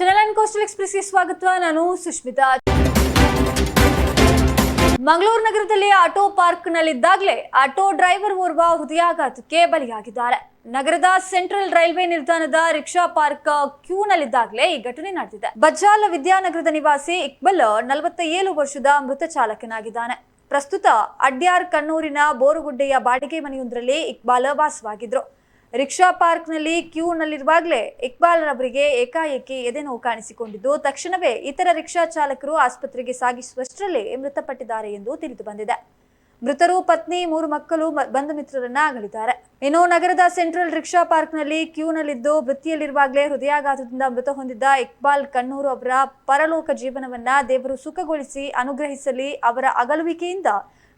Channel and coastal ಎಕ್ಸ್ಪ್ರೆಸ್ಗೆ ಸ್ವಾಗತ. ನಾನು ಸುಷ್ಮಿತಾ. ಮಂಗಳೂರು ನಗರದಲ್ಲಿ ಆಟೋ ಪಾರ್ಕ್ನಲ್ಲಿದ್ದಾಗಲೇ ಆಟೋ ಡ್ರೈವರ್ ಓರ್ವ ಹೃದಯಾಘಾತಕ್ಕೆ ಬಲಿಯಾಗಿದ್ದಾರೆ. ನಗರದ ಸೆಂಟ್ರಲ್ ರೈಲ್ವೆ ನಿಲ್ದಾಣದ ರಿಕ್ಷಾ ಪಾರ್ಕ್ ಕ್ಯೂನಲ್ಲಿದ್ದಾಗಲೇ ಈ ಘಟನೆ ನಡೆದಿದೆ. ಬಜ್ಜಾಲ ವಿದ್ಯಾನಗರದ ನಿವಾಸಿ ಇಕ್ಬಲ್ ನಲವತ್ತ ಏಳು ವರ್ಷದ ಮೃತ ಚಾಲಕನಾಗಿದ್ದಾನೆ. ಪ್ರಸ್ತುತ ಅಡ್ಯಾರ್ ಕಣ್ಣೂರಿನ ಬೋರುಗುಡ್ಡೆಯ ಬಾಡಿಗೆ ಮನೆಯೊಂದರಲ್ಲಿ ಇಕ್ಬಾಲ್ ವಾಸವಾಗಿದ್ರು ರಿಕ್ಷಾ ಪಾರ್ಕ್ನಲ್ಲಿ ಕ್ಯೂನಲ್ಲಿರುವಾಗಲೇ ಇಕ್ಬಾಲ್ ರವರಿಗೆ ಏಕಾಏಕಿ ಎದೆನೋವು ಕಾಣಿಸಿಕೊಂಡಿದ್ದು, ತಕ್ಷಣವೇ ಇತರ ರಿಕ್ಷಾ ಚಾಲಕರು ಆಸ್ಪತ್ರೆಗೆ ಸಾಗಿಸುವಷ್ಟರಲ್ಲಿ ಮೃತಪಟ್ಟಿದ್ದಾರೆ ಎಂದು ತಿಳಿದು ಬಂದಿದೆ. ಮೃತರು ಪತ್ನಿ, ಮೂರು ಮಕ್ಕಳು ಬಂಧು ಮಿತ್ರರನ್ನ ಅಗಲಿದ್ದಾರೆ. ಇನ್ನು ನಗರದ ಸೆಂಟ್ರಲ್ ರಿಕ್ಷಾ ಪಾರ್ಕ್ನಲ್ಲಿ ಕ್ಯೂನಲ್ಲಿದ್ದು, ವೃತ್ತಿಯಲ್ಲಿರುವಾಗಲೇ ಹೃದಯಾಘಾತದಿಂದ ಮೃತ ಹೊಂದಿದ್ದ ಇಕ್ಬಾಲ್ ಕಣ್ಣೂರು ಅವರ ಪರಲೋಕ ಜೀವನವನ್ನ ದೇವರು ಸುಖಗೊಳಿಸಿ ಅನುಗ್ರಹಿಸಲಿ, ಅವರ ಅಗಲುವಿಕೆಯಿಂದ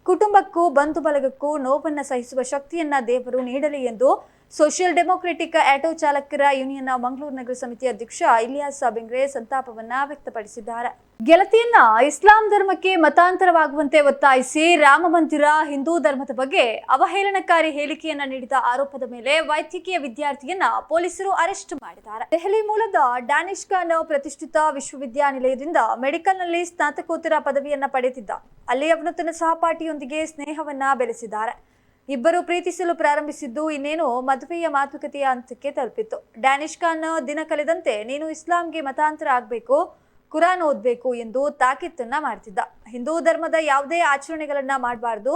ಕುಟುಂಬಕ್ಕೂ ಬಂಧು ಬಳಗಕ್ಕೂ ನೋವನ್ನ ಸಹಿಸುವ ಶಕ್ತಿಯನ್ನ ದೇವರು ನೀಡಲಿ ಎಂದು ಸೋಷಿಯಲ್ ಡೆಮೋಕ್ರೆಟಿಕ್ ಆಟೋ ಚಾಲಕರ ಯೂನಿಯನ್ನ ಮಂಗಳೂರು ನಗರ ಸಮಿತಿ ಅಧ್ಯಕ್ಷ ಇಲಿಯಾಸ್ ಬೆಂಗ್ರೆ ಸಂತಾಪವನ್ನ ವ್ಯಕ್ತಪಡಿಸಿದ್ದಾರೆ. ಗೆಲತಿಯನ್ನ ಇಸ್ಲಾಂ ಧರ್ಮಕ್ಕೆ ಮತಾಂತರವಾಗುವಂತೆ ಒತ್ತಾಯಿಸಿ ರಾಮ ಮಂದಿರ, ಹಿಂದೂ ಧರ್ಮದ ಬಗ್ಗೆ ಅವಹೇಳನಕಾರಿ ಹೇಳಿಕೆಯನ್ನ ನೀಡಿದ ಆರೋಪದ ಮೇಲೆ ವೈದ್ಯಕೀಯ ವಿದ್ಯಾರ್ಥಿಯನ್ನ ಪೊಲೀಸರು ಅರೆಸ್ಟ್ ಮಾಡಿದ್ದಾರೆ. ದೆಹಲಿ ಮೂಲದ ಡ್ಯಾನಿಶ್ ಖಾನ್ ಪ್ರತಿಷ್ಠಿತ ವಿಶ್ವವಿದ್ಯಾನಿಲಯದಿಂದ ಮೆಡಿಕಲ್ನಲ್ಲಿ ಸ್ನಾತಕೋತ್ತರ ಪದವಿಯನ್ನ ಪಡೆದಿದ್ದ. ಅಲ್ಲಿ ಅವನು ತನ್ನ ಸಹಪಾಠಿಯೊಂದಿಗೆ ಸ್ನೇಹವನ್ನ ಬೆಳೆಸಿದ್ದಾರೆ. ಇಬ್ಬರು ಪ್ರೀತಿಸಲು ಪ್ರಾರಂಭಿಸಿದ್ದು ಇನ್ನೇನು ಮದುವೆಯ ಮಾತುಕತೆಯ ಹಂತಕ್ಕೆ ತಲುಪಿತ್ತು. ಡ್ಯಾನಿಶ್ ಖಾನ್ ದಿನ ಕಳೆದಂತೆ ನೀನು ಇಸ್ಲಾಂಗೆ ಮತಾಂತರ ಆಗ್ಬೇಕು, ಕುರಾನ್ ಓದಬೇಕು ಎಂದು ತಾಕೀತನ್ನ ಮಾಡ್ತಿದ್ದ. ಹಿಂದೂ ಧರ್ಮದ ಯಾವುದೇ ಆಚರಣೆಗಳನ್ನ ಮಾಡಬಾರ್ದು,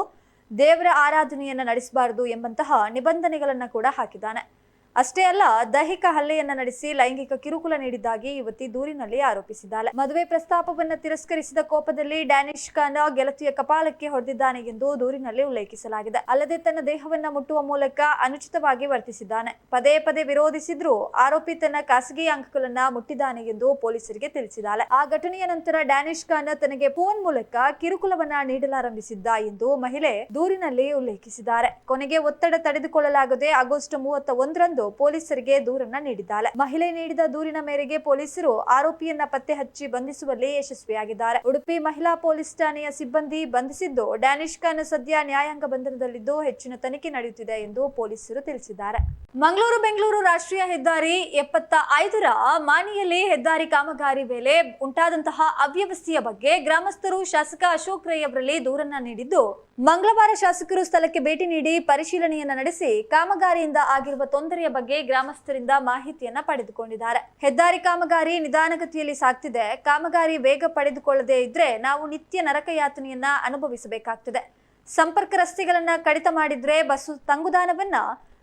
ದೇವರ ಆರಾಧನೆಯನ್ನ ನಡೆಸಬಾರದು ಎಂಬಂತಹ ನಿಬಂಧನೆಗಳನ್ನ ಕೂಡ ಹಾಕಿದ್ದಾನೆ. ಅಷ್ಟೇ ಅಲ್ಲ, ದೈಹಿಕ ಹಲ್ಲೆಯನ್ನ ನಡೆಸಿ ಲೈಂಗಿಕ ಕಿರುಕುಳ ನೀಡಿದ್ದಾಗಿ ಯುವತಿ ದೂರಿನಲ್ಲಿ ಆರೋಪಿಸಿದ್ದಾಳೆ. ಮದುವೆ ಪ್ರಸ್ತಾಪವನ್ನ ತಿರಸ್ಕರಿಸಿದ ಕೋಪದಲ್ಲಿ ಡ್ಯಾನಿಶ್ ಖಾನ್ ಗೆಳತಿಯ ಕಪಾಲಕ್ಕೆ ಹೊಡೆದಿದ್ದಾನೆ ಎಂದು ದೂರಿನಲ್ಲಿ ಉಲ್ಲೇಖಿಸಲಾಗಿದೆ. ಅಲ್ಲದೆ ತನ್ನ ದೇಹವನ್ನ ಮುಟ್ಟುವ ಮೂಲಕ ಅನುಚಿತವಾಗಿ ವರ್ತಿಸಿದ್ದಾನೆ. ಪದೇ ಪದೇ ವಿರೋಧಿಸಿದ್ರು ಆರೋಪಿ ತನ್ನ ಖಾಸಗಿ ಅಂಕಗಳನ್ನ ಮುಟ್ಟಿದ್ದಾನೆ ಎಂದು ಪೊಲೀಸರಿಗೆ ತಿಳಿಸಿದ್ದಾಳೆ. ಆ ಘಟನೆಯ ನಂತರ ಡ್ಯಾನಿಶ್ ಖಾನ್ ತನಗೆ ಫೋನ್ ಮೂಲಕ ಕಿರುಕುಳವನ್ನ ನೀಡಲಾರಂಭಿಸಿದ್ದ ಎಂದು ಮಹಿಳೆ ದೂರಿನಲ್ಲಿ ಉಲ್ಲೇಖಿಸಿದ್ದಾರೆ. ಕೊನೆಗೆ ಒತ್ತಡ ತಡೆದುಕೊಳ್ಳಲಾಗದೆ ಆಗಸ್ಟ್ ಮೂವತ್ತ ಒಂದರಂದು ಪೊಲೀಸರಿಗೆ ದೂರನ್ನ ನೀಡಿದ್ದಾಳೆ. ಮಹಿಳೆ ನೀಡಿದ ದೂರಿನ ಮೇರೆಗೆ ಪೊಲೀಸರು ಆರೋಪಿಯನ್ನ ಪತ್ತೆ ಹಚ್ಚಿ ಬಂಧಿಸುವಲ್ಲಿ ಯಶಸ್ವಿಯಾಗಿದ್ದಾರೆ. ಉಡುಪಿ ಮಹಿಳಾ ಪೊಲೀಸ್ ಠಾಣೆಯ ಸಿಬ್ಬಂದಿ ಬಂಧಿಸಿದ್ದು ಡ್ಯಾನಿಶ್ ಖಾನ್ ಸದ್ಯ ನ್ಯಾಯಾಂಗ ಬಂಧನದಲ್ಲಿದ್ದು ಹೆಚ್ಚಿನ ತನಿಖೆ ನಡೆಯುತ್ತಿದೆ ಎಂದು ಪೊಲೀಸರು ತಿಳಿಸಿದ್ದಾರೆ. ಮಂಗಳೂರು ಬೆಂಗಳೂರು ರಾಷ್ಟ್ರೀಯ ಹೆದ್ದಾರಿ ಎಪ್ಪತ್ತ ಐದರ ಮಾನಿಯಲ್ಲಿ ಹೆದ್ದಾರಿ ಕಾಮಗಾರಿ ವೇಳೆ ಉಂಟಾದಂತಹ ಅವ್ಯವಸ್ಥೆಯ ಬಗ್ಗೆ ಗ್ರಾಮಸ್ಥರು ಶಾಸಕ ಅಶೋಕ್ ರೈ ಅವರಲ್ಲಿ ದೂರನ್ನ ನೀಡಿದ್ದು, ಮಂಗಳವಾರ ಶಾಸಕರು ಸ್ಥಳಕ್ಕೆ ಭೇಟಿ ನೀಡಿ ಪರಿಶೀಲನೆಯನ್ನ ನಡೆಸಿ ಕಾಮಗಾರಿಯಿಂದ ಆಗಿರುವ ತೊಂದರೆಯ ಬಗ್ಗೆ ಗ್ರಾಮಸ್ಥರಿಂದ ಮಾಹಿತಿಯನ್ನ ಪಡೆದುಕೊಂಡಿದ್ದಾರೆ. ಹೆದ್ದಾರಿ ಕಾಮಗಾರಿ ನಿಧಾನಗತಿಯಲ್ಲಿ ಸಾಗ್ತಿದೆ. ಕಾಮಗಾರಿ ವೇಗ ಪಡೆದುಕೊಳ್ಳದೇ ಇದ್ರೆ ನಾವು ನಿತ್ಯ ನರಕ ಯಾತನೆಯನ್ನ ಅನುಭವಿಸಬೇಕಾಗ್ತದೆ. ಸಂಪರ್ಕ ರಸ್ತೆಗಳನ್ನ ಕಡಿತ ಮಾಡಿದ್ರೆ ಬಸ್ಸು ತಂಗುದಾನವನ್ನ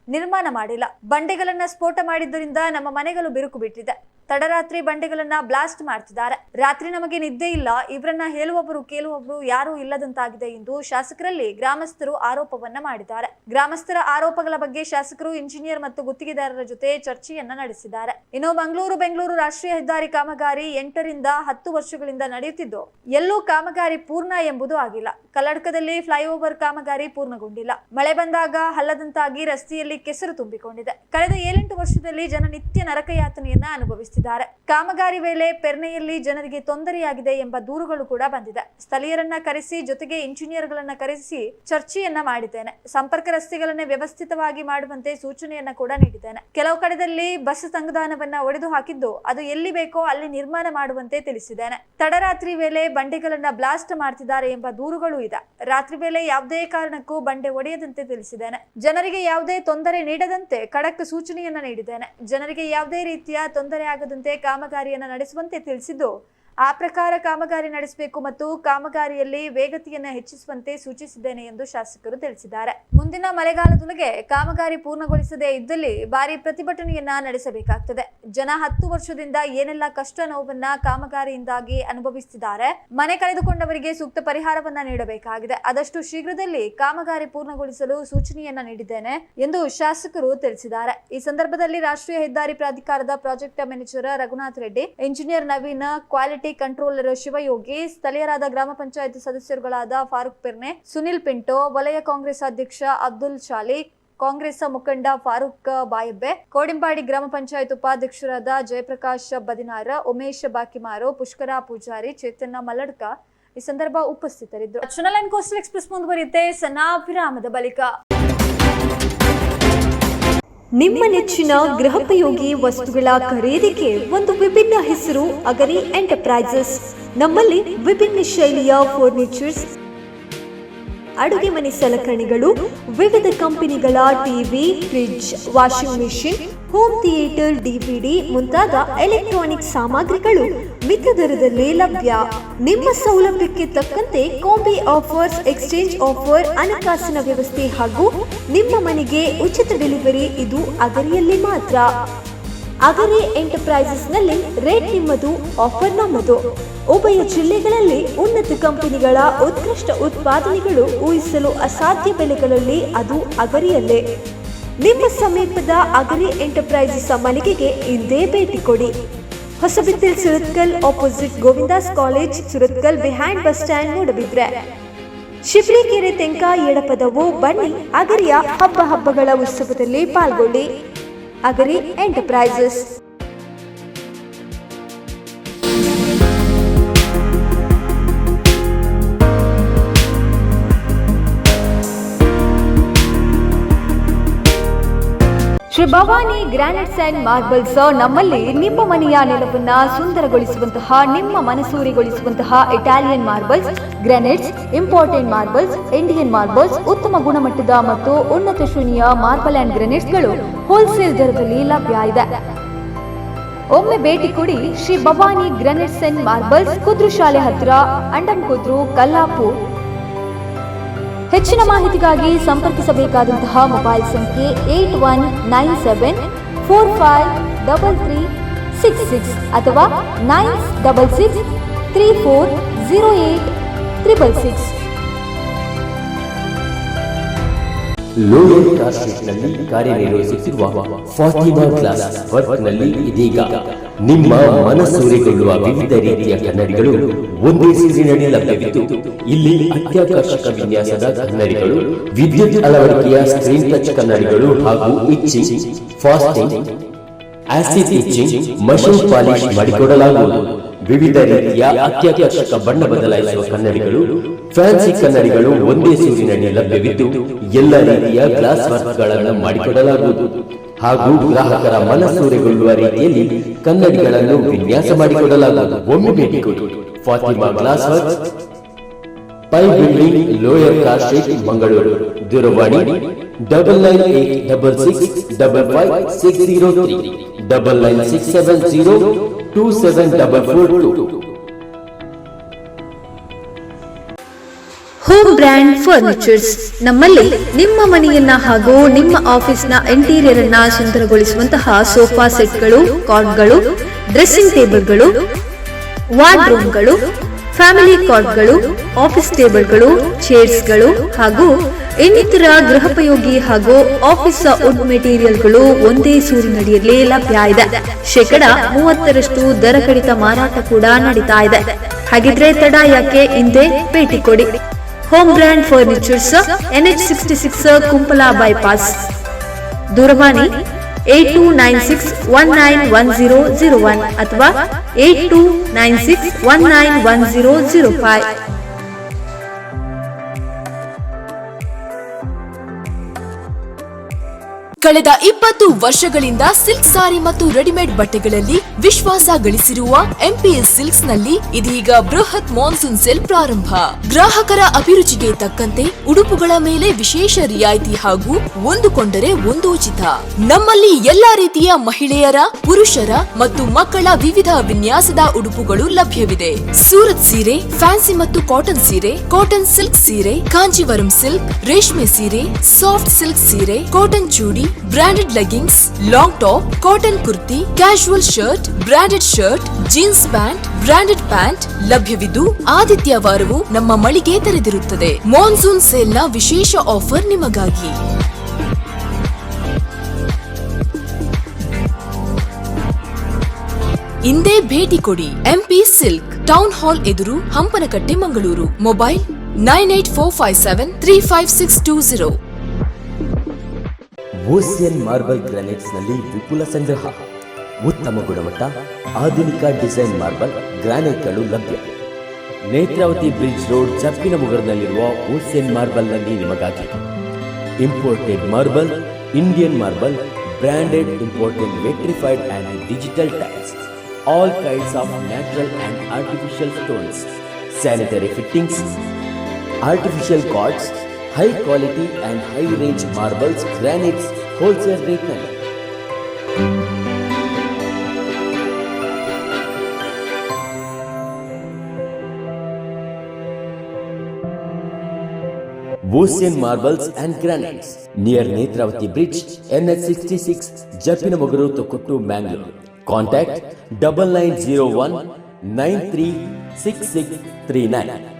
ನಿರ್ಮಾಣ ಮಾಡಿಲ್ಲ. ಬಂಡೆಗಳನ್ನ ಸ್ಫೋಟ ಮಾಡಿದ್ದರಿಂದ ನಮ್ಮ ಮನೆಗಳು ಬಿರುಕು ಬಿಟ್ಟಿದೆ. ತಡರಾತ್ರಿ ಬಂಡೆಗಳನ್ನ ಬ್ಲಾಸ್ಟ್ ಮಾಡ್ತಿದ್ದಾರೆ. ರಾತ್ರಿ ನಮಗೆ ನಿದ್ದೆ ಇಲ್ಲ. ಇವರನ್ನ ಹೇಳುವವರು, ಕೇಳುವವರು ಯಾರೂ ಇಲ್ಲದಂತಾಗಿದೆ ಎಂದು ಶಾಸಕರಲ್ಲಿ ಗ್ರಾಮಸ್ಥರು ಆರೋಪವನ್ನ ಮಾಡಿದ್ದಾರೆ. ಗ್ರಾಮಸ್ಥರ ಆರೋಪಗಳ ಬಗ್ಗೆ ಶಾಸಕರು, ಇಂಜಿನಿಯರ್ ಮತ್ತು ಗುತ್ತಿಗೆದಾರರ ಜೊತೆ ಚರ್ಚೆಯನ್ನ ನಡೆಸಿದ್ದಾರೆ. ಇನ್ನು ಮಂಗಳೂರು, ಬೆಂಗಳೂರು ರಾಷ್ಟ್ರೀಯ ಹೆದ್ದಾರಿ ಕಾಮಗಾರಿ ಎಂಟರಿಂದ ಹತ್ತು ವರ್ಷಗಳಿಂದ ನಡೆಯುತ್ತಿದ್ದು, ಎಲ್ಲೂ ಕಾಮಗಾರಿ ಪೂರ್ಣ ಎಂಬುದು ಆಗಿಲ್ಲ. ಕಲ್ಲಡ್ಕದಲ್ಲಿ ಫ್ಲೈಓವರ್ ಕಾಮಗಾರಿ ಪೂರ್ಣಗೊಂಡಿಲ್ಲ. ಮಳೆ ಬಂದಾಗ ಹಲ್ಲದಂತಾಗಿ ರಸ್ತೆಯಲ್ಲಿ ಕೆಸರು ತುಂಬಿಕೊಂಡಿದೆ. ಕಳೆದ ಏಳೆಂಟು ವರ್ಷದಲ್ಲಿ ಜನ ನಿತ್ಯ ನರಕ ಯಾತನೆಯನ್ನ ಕಾಮಗಾರಿ ವೇಳೆ ಪೆರ್ನೆಯಲ್ಲಿ ಜನರಿಗೆ ತೊಂದರೆಯಾಗಿದೆ ಎಂಬ ದೂರುಗಳು ಕೂಡ ಬಂದಿದೆ. ಸ್ಥಳೀಯರನ್ನ ಕರೆಸಿ, ಜೊತೆಗೆ ಇಂಜಿನಿಯರ್ಗಳನ್ನ ಕರೆಸಿ ಚರ್ಚೆಯನ್ನ ಮಾಡಿದ್ದೇನೆ. ಸಂಪರ್ಕ ರಸ್ತೆಗಳನ್ನ ವ್ಯವಸ್ಥಿತವಾಗಿ ಮಾಡುವಂತೆ ಸೂಚನೆಯನ್ನ ಕೂಡ ನೀಡಿದ್ದೇನೆ. ಕೆಲವು ಕಡೆದಲ್ಲಿ ಬಸ್ ಸಂವಿಧಾನವನ್ನ ಒಡೆದು ಹಾಕಿದ್ದು ಅದು ಎಲ್ಲಿ ಬೇಕೋ ಅಲ್ಲಿ ನಿರ್ಮಾಣ ಮಾಡುವಂತೆ ತಿಳಿಸಿದ್ದೇನೆ. ತಡರಾತ್ರಿ ವೇಳೆ ಬಂಡೆಗಳನ್ನ ಬ್ಲಾಸ್ಟ್ ಮಾಡ್ತಿದ್ದಾರೆ ಎಂಬ ದೂರುಗಳು ಇದೆ. ರಾತ್ರಿ ವೇಳೆ ಯಾವುದೇ ಕಾರಣಕ್ಕೂ ಬಂಡೆ ಒಡೆಯದಂತೆ ತಿಳಿಸಿದ್ದೇನೆ. ಜನರಿಗೆ ಯಾವುದೇ ತೊಂದರೆ ನೀಡದಂತೆ ಖಡಕ್ ಸೂಚನೆಯನ್ನ ನೀಡಿದ್ದೇನೆ. ಜನರಿಗೆ ಯಾವುದೇ ರೀತಿಯ ತೊಂದರೆ ಆಗದಂತೆ ಕಾಮಗಾರಿಯನ್ನು ನಡೆಸುವಂತೆ ತಿಳಿಸಿದ್ದು. ಆ ಪ್ರಕಾರ ಕಾಮಗಾರಿ ನಡೆಸಬೇಕು ಮತ್ತು ಕಾಮಗಾರಿಯಲ್ಲಿ ವೇಗತೆಯನ್ನು ಹೆಚ್ಚಿಸುವಂತೆ ಸೂಚಿಸಿದ್ದೇನೆ ಎಂದು ಶಾಸಕರು ತಿಳಿಸಿದ್ದಾರೆ. ಮುಂದಿನ ಮಳೆಗಾಲದೊಳಗೆ ಕಾಮಗಾರಿ ಪೂರ್ಣಗೊಳಿಸದೇ ಇದ್ದಲ್ಲಿ ಭಾರಿ ಪ್ರತಿಭಟನೆಯನ್ನ ನಡೆಸಬೇಕಾಗ್ತದೆ. ಜನ ಹತ್ತು ವರ್ಷದಿಂದ ಏನೆಲ್ಲ ಕಷ್ಟ ನೋವನ್ನ ಕಾಮಗಾರಿಯಿಂದಾಗಿ ಅನುಭವಿಸುತ್ತಿದ್ದಾರೆ ಮನೆ ಕಳೆದುಕೊಂಡವರಿಗೆ ಸೂಕ್ತ ಪರಿಹಾರವನ್ನ ನೀಡಬೇಕಾಗಿದೆ. ಆದಷ್ಟು ಶೀಘ್ರದಲ್ಲಿ ಕಾಮಗಾರಿ ಪೂರ್ಣಗೊಳಿಸಲು ಸೂಚನೆಯನ್ನ ನೀಡಿದ್ದೇನೆ ಎಂದು ಶಾಸಕರು ತಿಳಿಸಿದ್ದಾರೆ. ಈ ಸಂದರ್ಭದಲ್ಲಿ ರಾಷ್ಟ್ರೀಯ ಹೆದ್ದಾರಿ ಪ್ರಾಧಿಕಾರದ project manager Raghunath Reddy engineer Naveen, quality controller Shivayogi, ಸ್ಥಳೀಯರಾದ ಗ್ರಾಮ ಪಂಚಾಯತ್ ಸದಸ್ಯರುಗಳಾದ ಫಾರೂಕ್ ಪಿರ್ನೆ, ಸುನಿಲ್ ಪಿಂಟೋ, ವಲಯ ಕಾಂಗ್ರೆಸ್ ಅಧ್ಯಕ್ಷ ಅಬ್ದುಲ್ ಶಾಲಿ, ಕಾಂಗ್ರೆಸ್ ಮುಖಂಡ ಫಾರೂಕ್ ಬಾಯಬ್ಬೆ, ಕೋಡಿಂಬಾಡಿ ಗ್ರಾಮ ಪಂಚಾಯತ್ ಉಪಾಧ್ಯಕ್ಷರಾದ ಜಯಪ್ರಕಾಶ್ ಬದಿನಾರ, ಉಮೇಶ್ ಬಾಕಿಮಾರು, ಪುಷ್ಕರ ಪೂಜಾರಿ, ಚೇತನ್ನ ಮಲ್ಲಡ್ಕ ಈ ಸಂದರ್ಭ ಉಪಸ್ಥಿತರಿದ್ದರು. ಕೋಸ್ಟಲ್ ಎಕ್ಸ್ಪ್ರೆಸ್ ಮುಂದುವರಿಯುತ್ತೆ. ಸನಾ ವಿರಾಮದ ಬಳಿಕ. ನಿಮ್ಮ ನೆಚ್ಚಿನ ಗೃಹೋಪಯೋಗಿ ವಸ್ತುಗಳ ಖರೀದಿಗೆ ಒಂದು ವಿಭಿನ್ನ ಹೆಸರು ಅಗರಿ ಎಂಟರ್ಪ್ರೈಸಸ್. ನಮ್ಮಲ್ಲಿ ವಿಭಿನ್ನ ಶೈಲಿಯ ಫರ್ನಿಚರ್ಸ್ ಅಡುಗೆ ಮನೆ ಸಲಕರಣೆಗಳು ವಿವಿಧ ಕಂಪನಿಗಳ TV fridge washing machine home theatre DVD ಮುಂತಾದ ಎಲೆಕ್ಟ್ರಾನಿಕ್ ಸಾಮಗ್ರಿಗಳು ಮಿತ ದರದಲ್ಲಿ ಲಭ್ಯ. ನಿಮ್ಮ ಸೌಲಭ್ಯಕ್ಕೆ ತಕ್ಕಂತೆ ಕಾಂಬಿ ಆಫರ್ಸ್ ಎಕ್ಸ್ಚೇಂಜ್ ಆಫರ್ ಹಣಕಾಸಿನ ವ್ಯವಸ್ಥೆ ಹಾಗೂ ನಿಮ್ಮ ಮನೆಗೆ ಉಚಿತ ಡೆಲಿವರಿ ಇದು ಅಗರಿಯಲ್ಲಿ ಮಾತ್ರ. ಅಗರಿ ಎಂಟರ್ಪ್ರೈಸಸ್ನಲ್ಲಿ ರೇಟ್ ನಿಮ್ಮದು ಆಫರ್ ನಮ್ಮದು. ಉಭಯ ಜಿಲ್ಲೆಗಳಲ್ಲಿ ಉನ್ನತ ಕಂಪನಿಗಳ ಉತ್ಕೃಷ್ಟ ಉತ್ಪಾದನೆಗಳು ಊಹಿಸಲು ಅಸಾಧ್ಯ ಬೆಲೆಗಳಲ್ಲಿ ಅದು ಅಗರಿಯಲ್ಲೇ. ನಿಮ್ಮ ಸಮೀಪದ ಅಗರಿ ಎಂಟರ್ಪ್ರೈಸಸ್ ಮಳಿಗೆಗೆ ಇಂದೇ ಭೇಟಿ ಕೊಡಿ. Hosabettu Surathkal opposite Govindas college Surathkal behind bus stand Moodbidri Shibrikere Tenka Edapadavu ಬನ್ನಿ, ಅಗರಿಯ ಹಬ್ಬ ಹಬ್ಬಗಳ ಉತ್ಸವದಲ್ಲಿ ಪಾಲ್ಗೊಳ್ಳಿ. Agari enterprises. Shri Bhavani granites and marbles ನಮ್ಮಲ್ಲಿ ನಿಮ್ಮ ಮನೆಯ ನೆಲವನ್ನ ಸುಂದರಗೊಳಿಸುವಂತಹ, ನಿಮ್ಮ ಮನಸೂರಿಗೊಳಿಸುವಂತಹ Italian marbles granites important marbles Indian marbles ಉತ್ತಮ ಗುಣಮಟ್ಟದ ಮತ್ತು ಉನ್ನತ ಶ್ರೇಣಿಯ ಮಾರ್ಬಲ್ ಅಂಡ್ ಗ್ರಾನೈಟ್ಸ್ಗಳು ಹೋಲ್ಸೇಲ್ ದರದಲ್ಲಿ ಲಭ್ಯ ಇದೆ. ಒಮ್ಮೆ ಭೇಟಿ ಕೊಡಿ Shri Bhavani granites and marbles Kudru ಶಾಲೆ ಹತ್ತಿರ ಅಂಡಂ ಕುದ್ರು ಕಲ್ಲಾಪುರ್ ಹೆಚ್ಚಿನ ಮಾಹಿತಿಗಾಗಿ ಸಂಪರ್ಕಿಸಬೇಕಾದಂತಹ ಮೊಬೈಲ್ ಸಂಖ್ಯೆ eight one nine seven four five double three six six ಅಥವಾ nine double six three four zero eight triple six. Lower car ಸ್ಟ್ರೀಟ್ನಲ್ಲಿ ಕಾರ್ಯನಿರ್ವಹಿಸುತ್ತಿರುವ ಫಾತಿಮಾ ಕ್ಲಾಸ್ ವರ್ಕ್ನಲ್ಲಿ ಇದೀಗ ನಿಮ್ಮ ಮನಸೂರೆಗೊಳ್ಳುವ ವಿವಿಧ ರೀತಿಯ ಕನ್ನಡಿಗಳು ಒಂದೇ ನಲ್ಲಿ ಲಭ್ಯವಿದ್ದು, ಇಲ್ಲಿ ಅತ್ಯಾಕರ್ಷಕ ವಿನ್ಯಾಸದ ಕನ್ನಡಿಗಳು, ವಿದ್ಯುತ್ ಅಳವಡಿಕೆಯ ಸ್ಕ್ರೀನ್ ಟಚ್ ಕನ್ನಡಿಗಳು ಹಾಗೂ etching, frosting, acid etching, machine polish ಮಾಡಿಕೊಡಲಾಗುವುದು. ವಿವಿಧ ರೀತಿಯ ಅತ್ಯಾಕರ್ಷಕ ಬಣ್ಣ ಬದಲಾಯಿಸುವ ಕನ್ನಡಿಗಳು ಫ್ಯಾನ್ಸಿ ಕನ್ನಡಿಗಳು ಒಂದೇ ಸೂರಿನಡಿ ಲಭ್ಯವಿದ್ದು ಎಲ್ಲ ರೀತಿಯ ಗ್ಲಾಸ್ ವರ್ಕ್ಗಳನ್ನು ಮಾಡಿಕೊಡಲಾಗುವುದು. ಹಾಗೂ ಗ್ರಾಹಕರ ಮನಸೂರೆಗೊಳ್ಳುವ ರೀತಿಯಲ್ಲಿ ಕನ್ನಡಿಗಳನ್ನು ವಿನ್ಯಾಸ ಮಾಡಿಕೊಡಲಾಗುವುದು. ಒಮ್ಮೆ ಭೇಟಿ ಕೊಡಿ Fatima glass work Pai building lower car street, Mangaluru. ದೂರವಾಣಿ double nine eight double six double five six zero three. Double nine six seven zero two seven double four two. Home brand furnitures ನಮ್ಮಲ್ಲಿ ನಿಮ್ಮ ಮನೆಯನ್ನ ಹಾಗೂ ನಿಮ್ಮ ಆಫೀಸ್ನ interior ಅನ್ನ ಸುಂದರಗೊಳಿಸುವಂತಹ sofa ಸೆಟ್ಗಳು ಕಾರ್ಡ್ಗಳು dressing ಟೇಬಲ್ಗಳು ವಾರ್ಡ್ರೂಮ್ಗಳು ಫ್ಯಾಮಿಲಿ ಕಾರ್ಡ್ಗಳು ಆಫೀಸ್ ಟೇಬಲ್ಗಳು, ಚೇರ್ಸ್ಗಳು ಹಾಗೂ ಇನ್ನಿತರ ಗೃಹೋಪಯೋಗಿ ಹಾಗೂ ಆಫೀಸ್ ವುಡ್ ಮೆಟೀರಿಯಲ್ಗಳು ಒಂದೇ ಸೂರಿನಡಿಯಲ್ಲಿ ಲಭ್ಯ ಇದೆ. ಶೇಕಡ ಮೂವತ್ತರಷ್ಟು ದರ ಕಡಿತ ಮಾರಾಟ ಕೂಡ ನಡೀತಾ ಇದೆ. ಹಾಗಿದ್ರೆ ತಡ ಯಾಕೆ? ಹಿಂದೆ ಭೇಟಿ ಕೊಡಿ. Home brand furnitures NH sixty six Kumpala bypass. ದೂರವಾಣಿ eight two nine six one nine one zero zero one ಅಥವಾ eight two nine six one nine one zero zero five. ಕಳೆದ ಇಪ್ಪತ್ತು ವರ್ಷಗಳಿಂದ ಸಿಲ್ಕ್ ಸಾರಿ ಮತ್ತು ರೆಡಿಮೇಡ್ ಬಟ್ಟೆಗಳಲ್ಲಿ ವಿಶ್ವಾಸ ಗಳಿಸಿರುವ ಎಂಪಿಎಸ್ ಸಿಲ್ಕ್ಸ್ನಲ್ಲಿ ಇದೀಗ ಬೃಹತ್ ಮಾನ್ಸೂನ್ ಸೇಲ್ ಪ್ರಾರಂಭ. ಗ್ರಾಹಕರ ಅಭಿರುಚಿಗೆ ತಕ್ಕಂತೆ ಉಡುಪುಗಳ ಮೇಲೆ ವಿಶೇಷ ರಿಯಾಯಿತಿ ಹಾಗೂ ಒಂದು ಕೊಂಡರೆ ಒಂದು ಉಚಿತ. ನಮ್ಮಲ್ಲಿ ಎಲ್ಲಾ ರೀತಿಯ ಮಹಿಳೆಯರ, ಪುರುಷರ ಮತ್ತು ಮಕ್ಕಳ ವಿವಿಧ ವಿನ್ಯಾಸದ ಉಡುಪುಗಳು ಲಭ್ಯವಿದೆ. ಸೂರತ್ ಸೀರೆ, ಫ್ಯಾನ್ಸಿ ಮತ್ತು ಕಾಟನ್ ಸೀರೆ, ಕಾಟನ್ ಸಿಲ್ಕ್ ಸೀರೆ, ಕಾಂಜಿವರಂ ಸಿಲ್ಕ್, ರೇಷ್ಮೆ ಸೀರೆ, ಸಾಫ್ಟ್ ಸಿಲ್ಕ್ ಸೀರೆ, cotton chudi branded leggings long top cotton kurti casual shirt branded shirt jeans pant branded pant ಲಭ್ಯವಿದ್ದು ಆದಿತ್ಯವಾರವೂ ನಮ್ಮ ಮಳಿಗೆ ತೆರೆದಿರುತ್ತದೆ. ಮಾನ್ಸೂನ್ ಸೇಲ್ನ ವಿಶೇಷ ಆಫರ್ ನಿಮಗಾಗಿ. ಇಂದೇ ಭೇಟಿ ಕೊಡಿ ಎಂಪಿ ಸಿಲ್ಕ್ ಟೌನ್ ಹಾಲ್ ಎದುರು Hampankatta, Mangaluru. Mobile nine eight four five seven three five six two zero ocean marble ಗ್ರಾನೈಟ್ಸ್ನಲ್ಲಿ ವಿಪುಲ ಸಂಗ್ರಹ. ಉತ್ತಮ ಗುಣಮಟ್ಟ ಆಧುನಿಕ ಡಿಸೈನ್ ಮಾರ್ಬಲ್ ಗ್ರಾನೈಟ್ಗಳು ಲಭ್ಯ. ನೇತ್ರಾವತಿ ಬ್ರಿಡ್ಜ್ ರೋಡ್ ಚಪ್ಪಿನ ಮುಗರ್ನಲ್ಲಿರುವ ಓಸಿಯನ್ ಮಾರ್ಬಲ್ನಲ್ಲಿ ನಿಮಗಾಗಿ. Imported marble Indian marble branded imported vitrified and digital tiles. All tiles of natural and natural stones artificial fittings sanitary fittings, artificial cords, high quality and high range marbles, granites, wholesale retail. Ocean marbles and granites near Netravati Bridge, NH 66, to kutto Mangalore. Contact double nine zero one nine three six six three nine.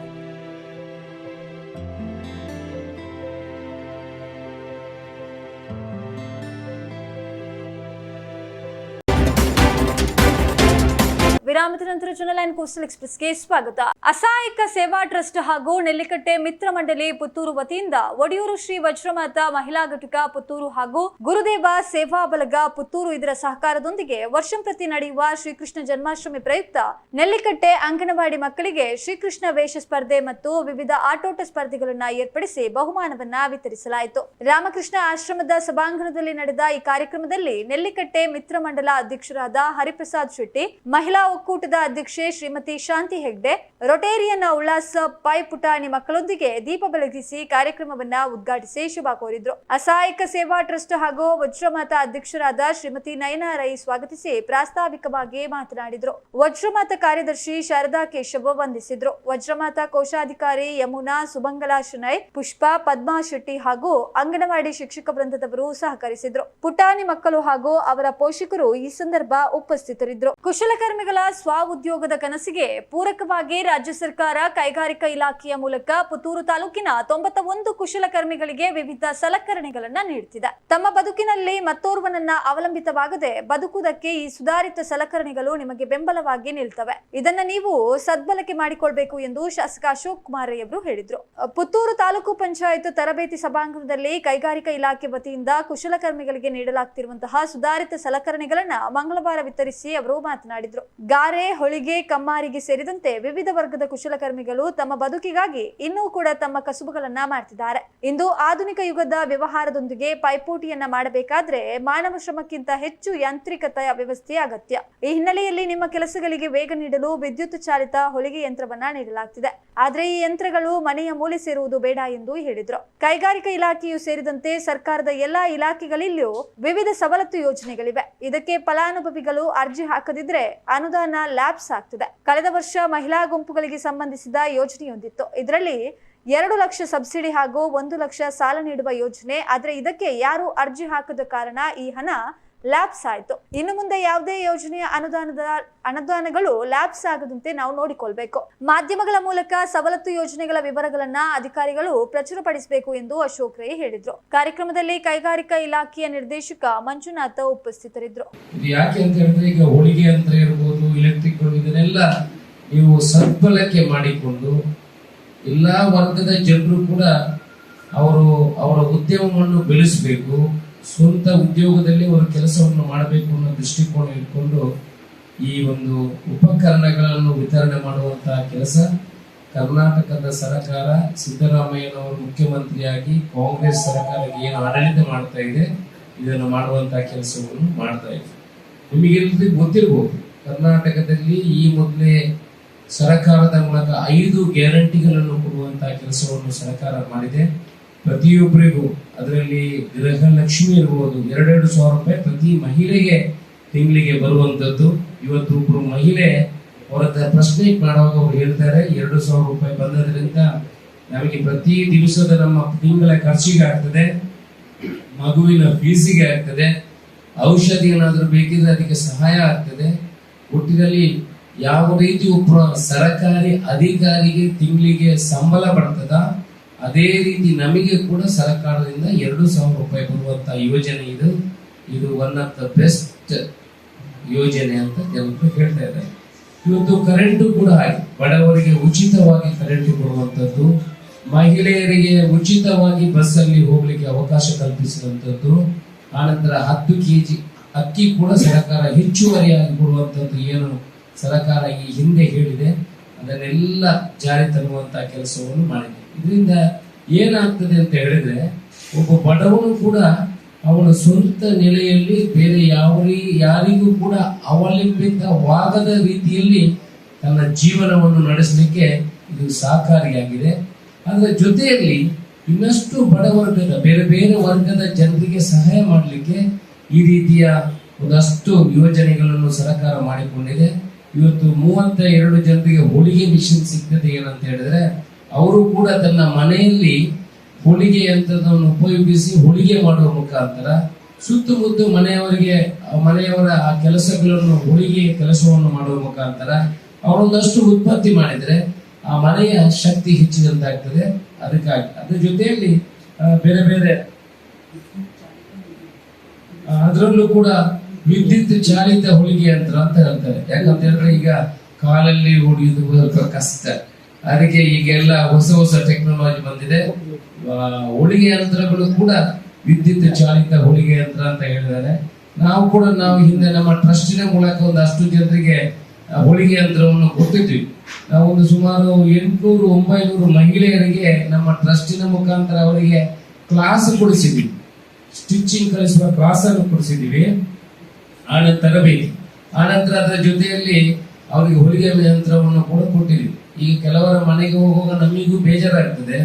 ವಿರಾಮದ ನಂತರ ಜನಲೈನ್ coastal ಎಕ್ಸ್ಪ್ರೆಸ್ಗೆ ಸ್ವಾಗತ ಅಸಹಾಯಕ ಸೇವಾ trust ಹಾಗೂ ನೆಲ್ಲಿಕಟ್ಟೆ ಮಿತ್ರ ಮಂಡಳಿ ಪುತ್ತೂರು ವತಿಯಿಂದ ಒಡಿಯೂರು ಶ್ರೀ ವಜ್ರಮಾತ ಮಹಿಳಾ ಘಟಕ ಪುತ್ತೂರು ಹಾಗೂ ಗುರುದೇವ ಸೇವಾ ಬಲಗ ಪುತ್ತೂರು ಇದರ ಸಹಕಾರದೊಂದಿಗೆ ವರ್ಷಂಪ್ರತಿ ನಡೆಯುವ ಶ್ರೀಕೃಷ್ಣ ಜನ್ಮಾಷ್ಟಮಿ ಪ್ರಯುಕ್ತ ನೆಲ್ಲಿಕಟ್ಟೆ ಅಂಗನವಾಡಿ ಮಕ್ಕಳಿಗೆ ಶ್ರೀಕೃಷ್ಣ ವೇಷ ಸ್ಪರ್ಧೆ ಮತ್ತು ವಿವಿಧ ಆಟೋಟ ಸ್ಪರ್ಧೆಗಳನ್ನು ಏರ್ಪಡಿಸಿ ಬಹುಮಾನವನ್ನ ವಿತರಿಸಲಾಯಿತು. ರಾಮಕೃಷ್ಣ ಆಶ್ರಮದ ಸಭಾಂಗಣದಲ್ಲಿ ನಡೆದ ಈ ಕಾರ್ಯಕ್ರಮದಲ್ಲಿ ನೆಲ್ಲಿಕಟ್ಟೆ ಮಿತ್ರ ಮಂಡಲ ಅಧ್ಯಕ್ಷರಾದ ಹರಿಪ್ರಸಾದ್ ಶೆಟ್ಟಿ, ಮಹಿಳಾ ಒಕ್ಕೂಟದ ಅಧ್ಯಕ್ಷೆ ಶ್ರೀಮತಿ ಶಾಂತಿ ಹೆಗ್ಡೆ ರೊಟೇರಿಯನ್ ಪೈ ಪುಟಾಣಿ ಮಕ್ಕಳೊಂದಿಗೆ ದೀಪ ಬೆಳಗಿಸಿ ಕಾರ್ಯಕ್ರಮವನ್ನ ಉದ್ಘಾಟಿಸಿ ಶುಭ ಕೋರಿದ್ರು. ಅಸಹಾಯಕ ಸೇವಾ ಟ್ರಸ್ಟ್ ಹಾಗೂ ವಜ್ರಮಾತ ಅಧ್ಯಕ್ಷರಾದ ಶ್ರೀಮತಿ ನಯನಾರೈ ಸ್ವಾಗತಿಸಿ ಪ್ರಾಸ್ತಾವಿಕವಾಗಿ ಮಾತನಾಡಿದ್ರು. ವಜ್ರಮಾತ ಕಾರ್ಯದರ್ಶಿ ಶಾರದಾ ಕೇಶವ ವಂದಿಸಿದ್ರು. ವಜ್ರಮಾತ ಕೋಶಾಧಿಕಾರಿ ಯಮುನಾ ಸುಮಂಗಲಾ ಶುನೈ, ಪುಷ್ಪ ಪದ್ಮಾ ಶೆಟ್ಟಿ ಹಾಗೂ ಅಂಗನವಾಡಿ ಶಿಕ್ಷಕ ವೃಂದದವರು ಸಹಕರಿಸಿದ್ರು. ಪುಟಾಣಿ ಮಕ್ಕಳು ಹಾಗೂ ಅವರ ಪೋಷಕರು ಈ ಸಂದರ್ಭ ಉಪಸ್ಥಿತರಿದ್ದರು ಕುಶಲಕರ್ಮಿಗಳ ಸ್ವ ಉದ್ಯೋಗದ ಕನಸಿಗೆ ಪೂರಕವಾಗಿ ರಾಜ್ಯ ಸರ್ಕಾರ ಕೈಗಾರಿಕಾ ಇಲಾಖೆಯ ಮೂಲಕ ಪುತ್ತೂರು ತಾಲೂಕಿನ ತೊಂಬತ್ತ ಒಂದು ಕುಶಲಕರ್ಮಿಗಳಿಗೆ ವಿವಿಧ ಸಲಕರಣೆಗಳನ್ನ ನೀಡುತ್ತಿದೆ ತಮ್ಮ ಬದುಕಿನಲ್ಲಿ ಮತ್ತೋರ್ವನನ್ನ ಅವಲಂಬಿತವಾಗದೆ ಬದುಕುವುದಕ್ಕೆ ಈ ಸುಧಾರಿತ ಸಲಕರಣೆಗಳು ನಿಮಗೆ ಬೆಂಬಲವಾಗಿ ನಿಲ್ತವೆ. ಇದನ್ನ ನೀವು ಸದ್ಬಳಕೆ ಮಾಡಿಕೊಳ್ಬೇಕು ಎಂದು ಶಾಸಕ ಅಶೋಕ್ ಕುಮಾರ್ ಅವರು ಹೇಳಿದ್ರು. ಪುತ್ತೂರು ತಾಲೂಕು ಪಂಚಾಯತ್ ತರಬೇತಿ ಸಭಾಂಗಣದಲ್ಲಿ ಕೈಗಾರಿಕಾ ಇಲಾಖೆ ವತಿಯಿಂದ ಕುಶಲಕರ್ಮಿಗಳಿಗೆ ನೀಡಲಾಗ್ತಿರುವಂತಹ ಸುಧಾರಿತ ಸಲಕರಣೆಗಳನ್ನ ಮಂಗಳವಾರ ವಿತರಿಸಿ ಅವರು ಮಾತನಾಡಿದ್ರು. ಗಾರೆ, ಹೊಳಿಗೆ, ಕಮ್ಮಾರಿಗೆ ಸೇರಿದಂತೆ ವಿವಿಧ ವರ್ಗದ ಕುಶಲಕರ್ಮಿಗಳು ತಮ್ಮ ಬದುಕಿಗಾಗಿ ಇನ್ನೂ ಕೂಡ ತಮ್ಮ ಕಸುಬುಗಳನ್ನ ಮಾಡ್ತಿದ್ದಾರೆ. ಇಂದು ಆಧುನಿಕ ಯುಗದ ವ್ಯವಹಾರದೊಂದಿಗೆ ಪೈಪೋಟಿಯನ್ನ ಮಾಡಬೇಕಾದ್ರೆ ಮಾನವ ಶ್ರಮಕ್ಕಿಂತ ಹೆಚ್ಚು ಯಾಂತ್ರಿಕತೆಯ ವ್ಯವಸ್ಥೆ ಅಗತ್ಯ. ಈ ಹಿನ್ನೆಲೆಯಲ್ಲಿ ನಿಮ್ಮ ಕೆಲಸಗಳಿಗೆ ವೇಗ ನೀಡಲು ವಿದ್ಯುತ್ ಚಾಲಿತ ಹೊಲಿಗೆ ಯಂತ್ರವನ್ನ ನೀಡಲಾಗ್ತಿದೆ. ಆದ್ರೆ ಈ ಯಂತ್ರಗಳು ಮನೆಯ ಮೂಲೆ ಸೇರುವುದು ಬೇಡ ಎಂದು ಹೇಳಿದ್ರು. ಕೈಗಾರಿಕಾ ಇಲಾಖೆಯು ಸೇರಿದಂತೆ ಸರ್ಕಾರದ ಎಲ್ಲಾ ಇಲಾಖೆಗಳಲ್ಲಿಯೂ ವಿವಿಧ ಸವಲತ್ತು ಯೋಜನೆಗಳಿವೆ. ಇದಕ್ಕೆ ಫಲಾನುಭವಿಗಳು ಅರ್ಜಿ ಹಾಕದಿದ್ರೆ ಅನುದಾನ ಲ್ಯಾಬ್ಸ್ ಆಗ್ತಿದೆ. ಕಳೆದ ವರ್ಷ ಮಹಿಳಾ ಗುಂಪುಗಳಿಗೆ ಸಂಬಂಧಿಸಿದ ಯೋಜನೆಯೊಂದಿತ್ತು. ಇದರಲ್ಲಿ ಎರಡು ಲಕ್ಷ ಸಬ್ಸಿಡಿ ಹಾಗೂ ಒಂದು ಲಕ್ಷ ಸಾಲ ನೀಡುವ ಯೋಜನೆ, ಆದ್ರೆ ಇದಕ್ಕೆ ಯಾರು ಅರ್ಜಿ ಹಾಕದ ಕಾರಣ ಈ ಹಣ ಲ್ಯಾಪ್ಸ್ ಆಯ್ತು. ಇನ್ನು ಮುಂದೆ ಯಾವುದೇ ಯೋಜನೆಯ ಅನುದಾನದ, ಅನುದಾನಗಳು ಲ್ಯಾಪ್ಸ್ ಆಗದಂತೆ ನಾವು ನೋಡಿಕೊಳ್ಬೇಕು. ಮಾಧ್ಯಮಗಳ ಮೂಲಕ ಸವಲತ್ತು ಯೋಜನೆಗಳ ವಿವರಗಳನ್ನ ಅಧಿಕಾರಿಗಳು ಪ್ರಚುರಪಡಿಸಬೇಕು ಎಂದು ಅಶೋಕ್ ರೈ ಹೇಳಿದ್ರು. ಕಾರ್ಯಕ್ರಮದಲ್ಲಿ ಕೈಗಾರಿಕಾ ಇಲಾಖೆಯ ನಿರ್ದೇಶಕ ಮಂಜುನಾಥ ಉಪಸ್ಥಿತರಿದ್ದರು ನೀವು ಸದ್ಬಳಕೆ ಮಾಡಿಕೊಂಡು ಎಲ್ಲ ವರ್ಗದ ಜನರು ಕೂಡ ಅವರು ಅವರ ಉದ್ಯಮವನ್ನು ಬೆಳೆಸಬೇಕು, ಸ್ವಂತ ಉದ್ಯೋಗದಲ್ಲಿ ಅವರ ಕೆಲಸವನ್ನು ಮಾಡಬೇಕು ಅನ್ನೋ ದೃಷ್ಟಿಕೋನ ಇಟ್ಕೊಂಡು ಈ ಒಂದು ಉಪಕರಣಗಳನ್ನು ವಿತರಣೆ ಮಾಡುವಂತಹ ಕೆಲಸ ಕರ್ನಾಟಕದ ಸರ್ಕಾರ ಸಿದ್ದರಾಮಯ್ಯನವರು ಮುಖ್ಯಮಂತ್ರಿಯಾಗಿ ಕಾಂಗ್ರೆಸ್ ಸರ್ಕಾರ ಏನು ಆಡಳಿತ ಮಾಡ್ತಾ ಇದೆ, ಇದನ್ನು ಮಾಡುವಂತಹ ಕೆಲಸವನ್ನು ಮಾಡ್ತಾ ಇದೆ. ನಿಮಗೆಲ್ಲರಿಗೂ ಗೊತ್ತಿರಬಹುದು ಕರ್ನಾಟಕದಲ್ಲಿ ಈ ಮೊದಲೇ ಸರ್ಕಾರದ ಮೂಲಕ ಐದು ಗ್ಯಾರಂಟಿಗಳನ್ನು ಕೊಡುವಂತಹ ಕೆಲಸವನ್ನು ಸರ್ಕಾರ ಮಾಡಿದೆ. ಪ್ರತಿಯೊಬ್ಬರಿಗೂ ಅದರಲ್ಲಿ ಗೃಹಲಕ್ಷ್ಮಿ ಇರ್ಬೋದು ಎರಡೆರಡು ಸಾವಿರ ರೂಪಾಯಿ ಪ್ರತಿ ಮಹಿಳೆಗೆ ತಿಂಗಳಿಗೆ ಬರುವಂತದ್ದು. ಇವತ್ತು ಒಬ್ಬರು ಮಹಿಳೆ ಅವರ ಪ್ರಶ್ನೆ ಮಾಡುವಾಗ ಅವ್ರು ಹೇಳ್ತಾರೆ, ಎರಡು ಸಾವಿರ ರೂಪಾಯಿ ಬಂದದ್ರಿಂದ ನಮಗೆ ಪ್ರತಿ ದಿವಸದ ನಮ್ಮ ತಿಂಗಳ ಖರ್ಚಿಗೆ ಆಗ್ತದೆ, ಮಗುವಿನ ಫೀಸಿಗೆ ಆಗ್ತದೆ, ಔಷಧಿ ಏನಾದರೂ ಬೇಕಿದ್ರೆ ಅದಕ್ಕೆ ಸಹಾಯ ಆಗ್ತದೆ. ಒಟ್ಟಿನಲ್ಲಿ ಯಾವ ರೀತಿ ಒಬ್ಬ ಸರಕಾರಿ ಅಧಿಕಾರಿಗೆ ತಿಂಗಳಿಗೆ ಸಂಬಳ ಬರ್ತದ ಅದೇ ರೀತಿ ನಮಗೆ ಕೂಡ ಸರ್ಕಾರದಿಂದ ಎರಡು ಸಾವಿರ ರೂಪಾಯಿ ಬರುವಂತ ಯೋಜನೆ ಇದು. ಇದು ಒನ್ ಆಫ್ ದ ಬೆಸ್ಟ್ ಯೋಜನೆ ಅಂತ ಕೆಲವರು ಹೇಳ್ತಾ ಇದ್ದಾರೆ. ಇವತ್ತು ಕರೆಂಟು ಕೂಡ ಹಾಗೆ. ಬಡವರಿಗೆ ಉಚಿತವಾಗಿ ಕರೆಂಟ್ ಕೊಡುವಂಥದ್ದು, ಮಹಿಳೆಯರಿಗೆ ಉಚಿತವಾಗಿ ಬಸ್ಸಲ್ಲಿ ಹೋಗ್ಲಿಕ್ಕೆ ಅವಕಾಶ ಕಲ್ಪಿಸುವಂಥದ್ದು ಆನಂತರ ಹತ್ತು ಕೆಜಿ ಅಕ್ಕಿ ಕೂಡ ಸರ್ಕಾರ ಹೆಚ್ಚುವರಿಯಾಗಿ ಕೊಡುವಂಥದ್ದು ಏನು ಸರ್ಕಾರ ಈ ಹಿಂದೆ ಹೇಳಿದೆ, ಅದನ್ನೆಲ್ಲ ಜಾರಿ ತರುವಂತಹ ಕೆಲಸವನ್ನು ಮಾಡಿದೆ. ಇದರಿಂದ ಏನಾಗ್ತದೆ ಅಂತ ಹೇಳಿದ್ರೆ, ಒಬ್ಬ ಬಡವನು ಕೂಡ ಅವನ ಸ್ವಂತ ನೆಲೆಯಲ್ಲಿ ಬೇರೆ ಯಾವ ಯಾರಿಗೂ ಕೂಡ ಅವಲಂಬಿತವಾಗದ ರೀತಿಯಲ್ಲಿ ತನ್ನ ಜೀವನವನ್ನು ನಡೆಸಲಿಕ್ಕೆ ಇದು ಸಹಕಾರಿಯಾಗಿದೆ. ಅದರ ಜೊತೆಯಲ್ಲಿ ಇನ್ನಷ್ಟು ಬಡವರ್ಗದ ಬೇರೆ ಬೇರೆ ವರ್ಗದ ಜನರಿಗೆ ಸಹಾಯ ಮಾಡಲಿಕ್ಕೆ ಈ ರೀತಿಯ ಒಂದಷ್ಟು ಯೋಜನೆಗಳನ್ನು ಸರ್ಕಾರ ಮಾಡಿಕೊಂಡಿದೆ. ಇವತ್ತು ಮೂವತ್ತ ಎರಡು ಜನರಿಗೆ ಹೋಳಿಗೆ ಮಿಷನ್ ಸಿಗ್ತದೆ ಏನಂತ ಹೇಳಿದ್ರೆ, ಅವರು ಕೂಡ ತನ್ನ ಮನೆಯಲ್ಲಿ ಹೋಳಿಗೆ ಯಂತ್ರವನ್ನು ಉಪಯೋಗಿಸಿ ಹೋಳಿಗೆ ಮಾಡುವ ಮುಖಾಂತರ ಸುತ್ತಮುತ್ತ ಮನೆಯವರಿಗೆ, ಮನೆಯವರ ಆ ಕೆಲಸಗಳನ್ನು, ಹೋಳಿಗೆ ಕೆಲಸವನ್ನು ಮಾಡುವ ಮುಖಾಂತರ ಅವರೊಂದಷ್ಟು ಉತ್ಪತ್ತಿ ಮಾಡಿದರೆ ಆ ಮನೆಯ ಶಕ್ತಿ ಹೆಚ್ಚಿದಂತಾಗ್ತದೆ. ಅದಕ್ಕಾಗಿ, ಅದ್ರ ಜೊತೆಯಲ್ಲಿ ಬೇರೆ ಬೇರೆ ಅದರಲ್ಲೂ ಕೂಡ ವಿದ್ಯುತ್ ಚಾಲಿತ ಹೊಲಿಗೆ ಯಂತ್ರ ಅಂತ ಹೇಳ್ತಾರೆ. ಯಾಕಂತ ಹೇಳಿದ್ರೆ ಈಗ ಕಾಲಲ್ಲಿ ಹೊಡಿಯುವುದು ಸ್ವಲ್ಪ ಕಷ್ಟ ಅದಕ್ಕೆ ಈಗೆಲ್ಲ ಹೊಸ ಹೊಸ ಟೆಕ್ನಾಲಜಿ ಬಂದಿದೆ. ಹೊಲಿಗೆ ಯಂತ್ರಗಳು ಕೂಡ ವಿದ್ಯುತ್ ಚಾಲಿತ ಹೋಳಿಗೆ ಯಂತ್ರ ಅಂತ ಹೇಳಿದ್ದಾರೆ. ನಾವು ಕೂಡ ನಾವು ಹಿಂದೆ ನಮ್ಮ ಟ್ರಸ್ಟಿನ ಮೂಲಕ ಅಷ್ಟು ಜನರಿಗೆ ಹೋಳಿಗೆ ಯಂತ್ರವನ್ನು ಕೊಟ್ಟಿದ್ವಿ ನಾವು ಒಂದು ಸುಮಾರು ಎಂಟುನೂರು, ಒಂಬೈನೂರು ಮಹಿಳೆಯರಿಗೆ ನಮ್ಮ ಟ್ರಸ್ಟಿನ ಮುಖಾಂತರ ಅವರಿಗೆ ಕ್ಲಾಸ್ ಕೊಡಿಸಿದ್ವಿ. ಸ್ಟಿಚಿಂಗ್ ಕಲಿಸುವ ಕ್ಲಾಸ್ ಅನ್ನು ಕೊಡಿಸಿದ್ದೀವಿ ಆನಂತರ ತರಬೇತಿ. ಆನಂತರ ಅದರ ಜೊತೆಯಲ್ಲಿ ಅವರಿಗೆ ಹೊಲಿಗೆ ಯಂತ್ರವನ್ನು ಕೂಡ ಕೊಟ್ಟಿರಿ ಈಗ ಕೆಲವರ ಮನೆಗೆ ಹೋಗುವಾಗ ನಮಗೂ ಬೇಜಾರಾಗ್ತದೆ.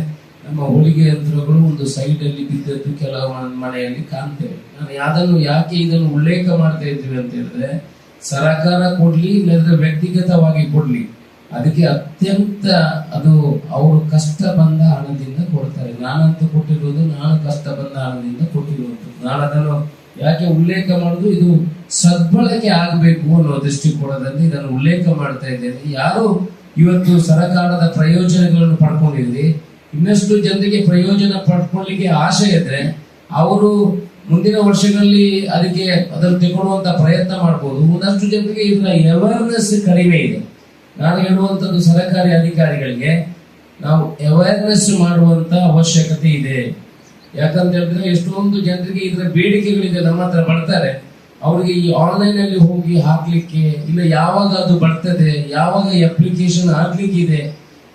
ನಮ್ಮ ಹೊಲಿಗೆ ಯಂತ್ರಗಳು ಒಂದು ಸೈಡಲ್ಲಿ ಬಿದ್ದದ್ದು ಕೆಲವು ಮನೆಯಲ್ಲಿ ಕಾಣ್ತೇವೆ. ನಾನು ಯಾವ್ದನ್ನು ಯಾಕೆ ಇದನ್ನು ಉಲ್ಲೇಖ ಮಾಡ್ತಾ ಇದ್ದೀವಿ ಅಂತ ಹೇಳಿದ್ರೆ, ಸರಕಾರ ಕೊಡ್ಲಿ, ಇಲ್ಲದ್ರೆ ವ್ಯಕ್ತಿಗತವಾಗಿ ಕೊಡ್ಲಿ. ಅದಕ್ಕೆ ಅತ್ಯಂತ ಅದು ಅವರು ಕಷ್ಟ ಬಂದ ಹಣದಿಂದ ಕೊಡ್ತಾರೆ. ನಾನಂತೂ ಕೊಟ್ಟಿರೋದು, ನಾನು ಕಷ್ಟ ಬಂದ ಹಣದಿಂದ ಕೊಟ್ಟಿರುವುದು ನಾನು ಅದನ್ನು ಯಾಕೆ ಉಲ್ಲೇಖ ಮಾಡುದು? ಇದು ಸದ್ಬಳಕೆ ಆಗಬೇಕು ಅನ್ನೋ ದೃಷ್ಟಿಕೋನದಲ್ಲಿ ನಾನು ಉಲ್ಲೇಖ ಮಾಡ್ತಾ ಇದ್ದೇನೆ. ಯಾರು ಇವತ್ತು ಸರಕಾರದ ಪ್ರಯೋಜನಗಳನ್ನು ಪಡ್ಕೊಂಡಿದ್ರಿ? ಇನ್ನಷ್ಟು ಜನರಿಗೆ ಪ್ರಯೋಜನ ಪಡ್ಕೊಳ್ಳಿಕ್ಕೆ ಆಸೆ ಇದ್ರೆ ಅವರು ಮುಂದಿನ ವರ್ಷಗಳಲ್ಲಿ ಅದಕ್ಕೆ ಅದನ್ನು ತಗೊಳ್ಳುವಂತ ಪ್ರಯತ್ನ ಮಾಡ್ಬೋದು. ಒಂದಷ್ಟು ಜನರಿಗೆ ಇದರ ಅವೇರ್ನೆಸ್ ಕಡಿಮೆ ಇದೆ. ನಾನು ಹೇಳುವಂತದ್ದು ಸರಕಾರಿ ಅಧಿಕಾರಿಗಳಿಗೆ ನಾವು ಅವೇರ್ನೆಸ್ ಮಾಡುವಂತ ಅವಶ್ಯಕತೆ ಇದೆ. ಯಾಕಂತ ಹೇಳಿದ್ರೆ ಎಷ್ಟೊಂದು ಜನರಿಗೆ ಇದರ ಬೇಡಿಕೆಗಳಿದೆ, ನಮ್ಮ ಹತ್ರ ಬರ್ತಾರೆ. ಅವರಿಗೆ ಈ ಆನ್ಲೈನ್ ಅಲ್ಲಿ ಹೋಗಿ ಹಾಕ್ಲಿಕ್ಕೆ, ಇಲ್ಲ ಯಾವಾಗ ಅದು ಬರ್ತದೆ, ಯಾವಾಗ ಅಪ್ಲಿಕೇಶನ್ ಹಾಕ್ಲಿಕ್ಕಿದೆ